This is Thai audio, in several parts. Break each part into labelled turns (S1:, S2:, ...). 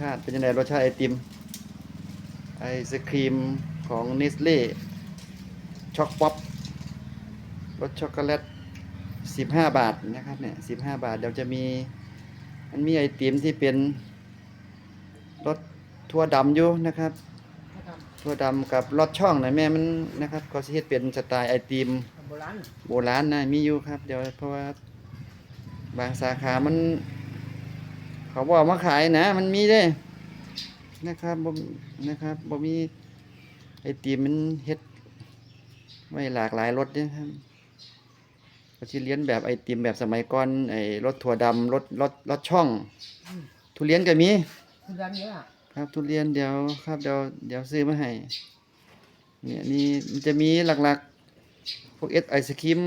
S1: ชาติ เป็นยังไงรสชาติไอติม ไอศครีมของเนสเล่ช็อกป๊อปรสช็อกโกแลตสิบห้าบาทนะครับเนี่ยสิบห้าบาทเดี๋ยวจะมีมันมีไอติมที่เป็นรสทั่วดำอยู่นะครับทั่วดำกับรสช่องนะแม่มันนะครับก็สิเฮ็ดเป็นสไตล์ไอติม
S2: โบราณ
S1: โบราณนะมีอยู่ครับ เดี๋ยวเพราะว่าบางสาขามัน เขาบอกมาขายนะ มันมีเด้นะครับบ่นะครับบ่มีไอติมมันเฮ็ดไว้หลากหลายรสเนี่ยครับก็สิเลียนแบบไอติมแบบสมัยก่อนไอรสถั่วดำรสรสรสช่อง ทุเรียนก็มี
S2: คือร้านเนี้ย
S1: ครับ ทุเรียนเดี๋ยวครับเดี๋ยวเดี๋ยวซื้อมาให้เนี่ยนี่มันจะมีหลักๆ พวกเอสไอศครีม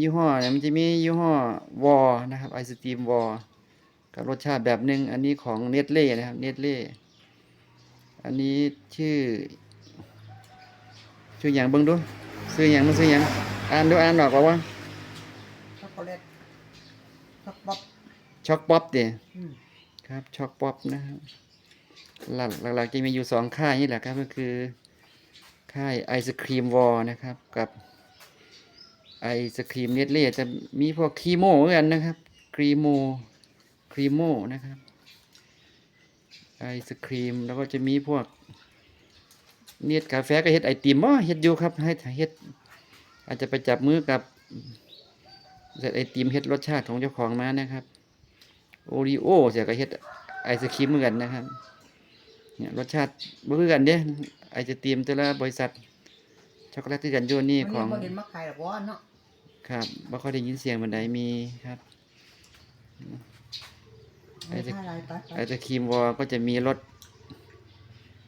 S1: ยี่ห้อเนี่ยมันจะมียี่ห้อวอนะครับไอศครีมวอ กับรสชาติแบบหนึ่งอันนี้ของเน t เล่นะครับเน t เล่อันนี้ชื่อ ชื่ออย่างเบิ่งดูซื้ออย่างมันซื้ออย่างอ่านดูอ่านออกว่าว่า
S2: ช็อกโกแลตช็อกป๊อป
S1: ช็อกป๊อปเด้
S2: อืม
S1: ครับช็อกป๊อปนะครับหลักหลักๆจะมีอยู่สองค่ายนี่แหละครับก็คือค่ายไอศครีมวอลนะครับ กับไอศครีมเนตเล่จะมีพวกครีโมเหมือนกันนะครับครีโม ครีโมนะครับ ไอศครีมแล้วก็จะมีพวกเนียดกาแฟก็เฮ็ดไอติมอ๋อเฮ็ดอยู่ครับให้เฮ็ดอาจจะไปจับมือกับเสร็จไอติมเฮ็ดรสชาติของเจ้าของมานะครับโอรีโอเสียก็เฮ็ดไอศครีมเหมือนกันนะครับเนี่ยรสชาติบ่คือกันเด้ไอศครีมแต่ละบริษัทช็อกโกแลตที่กันอยู่นี่
S2: วัน
S1: ข
S2: นี้
S1: อง
S2: บ่เห็นมาขายหรอกว่าเนาะ
S1: ครับบ่ค่อยได้ยินเสียงบันไดมีครับ ไอ้
S2: ไม่
S1: ที่
S2: ใช่อะไรไป
S1: ไอศครีมวอลก็จะมีรถ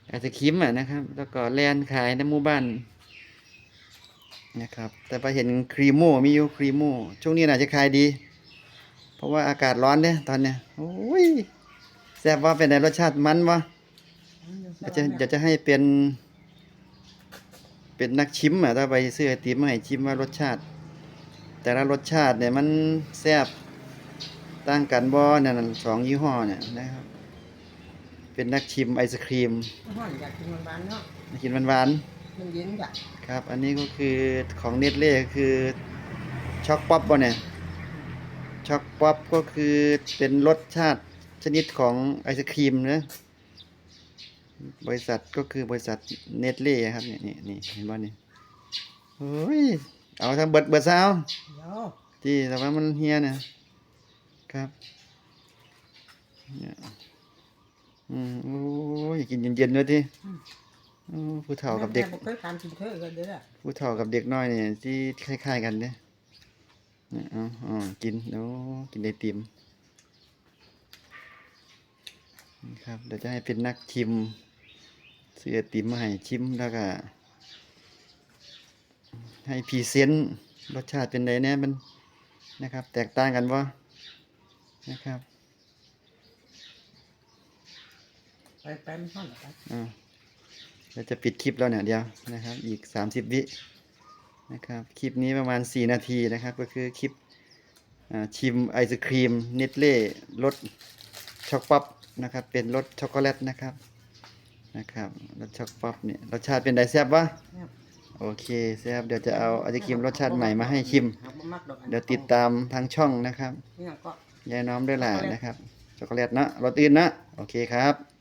S1: ไอศครีมอะนะครับ แล้วก็แลนขายในหมู่บ้านนะครับ แต่ไปเห็นครีโมมีอยู่ครีโมช่วงนี้น่าจะขายดี เพราะว่าอากาศร้อนเนี่ยตอนเนี้ยโอ้ยแซ่บว่าเป็นไงรสชาติมันวะเดี๋ยวจะเดี๋ยวจะให้เป็น เป็นนักชิมอะถ้าไปซื้อไอติมมาให้ชิมว่ารสชาติ แต่ละรสชาติเนี่ยมันแซ่บ ต่างกันบ่เนี่ยนะสองยี่ห้อเนี่ยนะครับ เป็นนักชิมไอศครีม
S2: ห้อนอยากกินหวานๆเนาะ
S1: กินหวาน
S2: มันเย็นจ้ะ
S1: ๆครับ อันนี้ก็คือของเนตเล่คือช็อกป๊อปบ่เนี่ยช็อกป๊อปก็คือเป็นรสชาติชนิดของไอศครีมนะบริษัทก็คือบริษัทเนตเล่ครับนี่นี่นี่เห็นบ่นี่เฮ้ยเอาทำเบิดเบิดซะเอา
S2: เดี๋ยว
S1: ที่แต่ว่ามันเฮียเนี่ย ครับเนี่ยอืมโอ้ยกินเย็นๆด้วยที่โอ้ผู้เฒ่ากับเด็ก
S2: แม่บ่เคยทานกินเถอะกันเด้อ
S1: ผู้เฒ่ากับเด็กน้อยเนี่ยที่คล้ายๆกันเนี่ยเนี่ยเอ๋อ๋อกินโอ้กินไอติมนี่ครับเดี๋ยวจะให้เป็นนักชิมซื้อไอติมมาให้ชิมแล้วก็ ให้พรีเซนต์รสชาติเป็นไงแน่มันนะครับ แตกต่างกันวะ นะครับ
S2: ไปไปมันห้อนไป
S1: อ่าเราจะปิดคลิปแล้วเนี่ยเดียวนะครับ อีก30วินะครับ คลิปนี้ประมาณ4นาทีนะครับ ก็คือคลิปอ่าชิมไอศครีมเนตเล่รสช็อกป๊อปนะครับ เป็นรสช็อกโกแลตนะครับนะครับรสช็อกป๊อปเนี่ยรสชาติเป็นไดแซ่บวะ
S2: เนี่ย
S1: โอเคแซ่บเดี๋ยวจะเอาไอศครีมรสชาติใหม่มาให้ชิม
S2: หาบ่มักดอกอัน
S1: เดี๋ยวติดตามทางช่องนะครับ
S2: เนี่ ยก็
S1: ยายน้อมด้วยล่ะนะครับช็อกโกแลตเนอะรสอื่นนะ โอเคครับ